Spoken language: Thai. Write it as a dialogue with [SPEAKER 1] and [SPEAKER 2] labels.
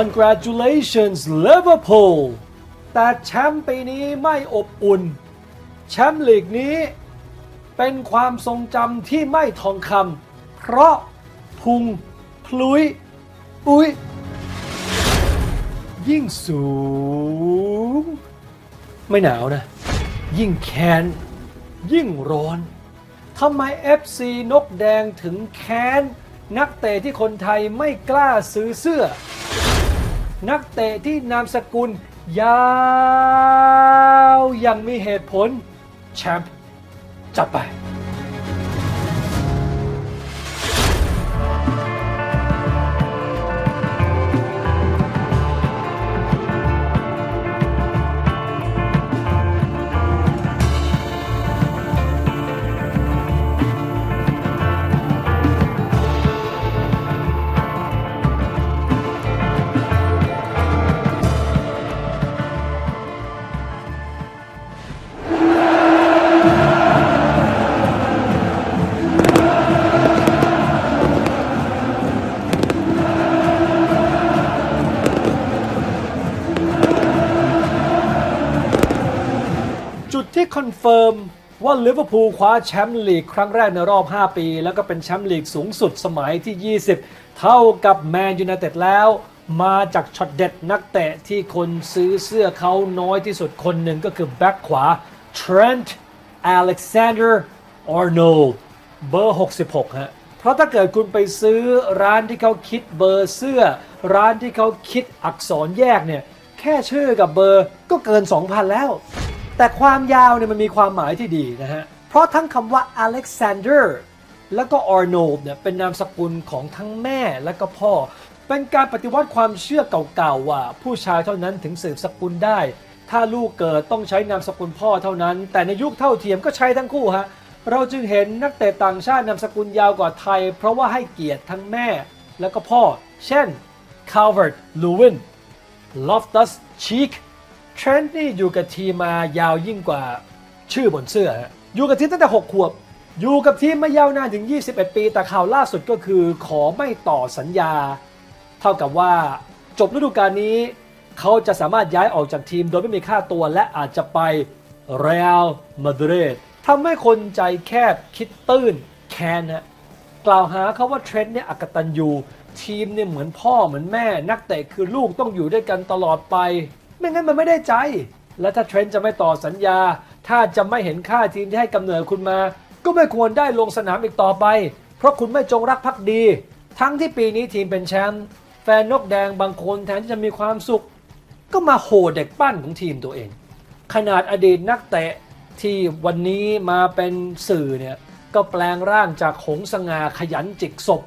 [SPEAKER 1] congratulations Liverpool แต่แชมป์ปีนี้ไม่อบอุ่น แชมป์ลีกนี้ เป็นความทรงจำที่ไม่ทองคำเพราะพุงพลุยปุยยิ่งสูง ไม่หนาวนะ ยิ่งแค้น ยิ่งร้อนทำไม FC นกแดงถึงแค้น นักเตะที่คนไทยไม่กล้าซื้อเสื้อ นักเตะที่นามสกุล ยาวอย่างมีเหตุผล แชมป์จัดไป จุดที่คอนเฟิร์มว่าลิเวอร์พูลคว้าแชมป์ลีกครั้งแรกในรอบ 5 ปี แล้วก็เป็นแชมป์ลีกสูงสุดสมัยที่ 20 เท่ากับแมนยูไนเต็ดแล้ว มาจากช็อตเด็ดนักเตะที่คนซื้อเสื้อเขาน้อยที่สุดคนหนึ่งก็คือแบ็คขวา Trent Alexander Arnold เบอร์ 66 ฮะ เพราะถ้าเกิดคุณไปซื้อร้านที่เขาคิดเบอร์เสื้อ ร้านที่เขาคิดอักษรแยกเนี่ย แค่ชื่อกับเบอร์ก็เกิน 2,000 แล้ว แต่ความยาวเนี่ยมันมีความหมายที่ดีนะฮะ เพราะทั้งคำว่า Alexander แล้วก็ Arnold เนี่ยเป็นนามสกุลของทั้งแม่และก็พ่อ เป็นการปฏิวัติความเชื่อเก่าๆว่า ผู้ชายเท่านั้นถึงสืบสกุลได้ ถ้าลูกเกิดต้องใช้นามสกุลพ่อเท่านั้น แต่ในยุคเท่าเทียมก็ใช้ทั้งคู่ฮะ เราจึงเห็นนักเตะต่างชาตินามสกุลยาวกว่าไทย เพราะว่าให้เกียรติทั้งแม่และก็พ่อ เช่น Calvert Lewin Loftus Cheek เทรนต์นี่อยู่กับทีมมายาวยิ่งกว่าชื่อบนเสื้อฮะอยู่กับทีมตั้งแต่ 6 ขวบ อยู่กับทีมมายาวนานถึง 21 ปี แต่ข่าวล่าสุดก็คือขอไม่ต่อสัญญา เท่ากับว่าจบฤดูกาลนี้ เขาจะสามารถย้ายออกจากทีมโดยไม่มีค่าตัวและอาจจะไปเรอัลมาดริดทำให้คนใจแคบคิดตื้นแค้นฮะกล่าวหาเขาว่าเทรนต์เนี่ยอักตันยูทีมเนี่ยเหมือนพ่อเหมือนแม่ นักเตะคือลูกต้องอยู่ด้วยกันตลอดไป ไม่งั้นมันไม่ได้ใจ และถ้าเทรนต์จะไม่ต่อสัญญา ถ้าจะไม่เห็นค่าทีมที่ให้กำเนิดคุณมา ก็ไม่ควรได้ลงสนามอีกต่อไป เพราะคุณไม่จงรักภักดี ทั้งที่ปีนี้ทีมเป็นแชมป์แฟนนกแดงบางคนแทนที่จะมีความสุข ก็มาโหเด็กปั้นของทีมตัวเอง ขนาดอดีตนักเตะที่วันนี้มาเป็นสื่อเนี่ยก็แปลงร่างจากหงสง่าขยันจิกศพ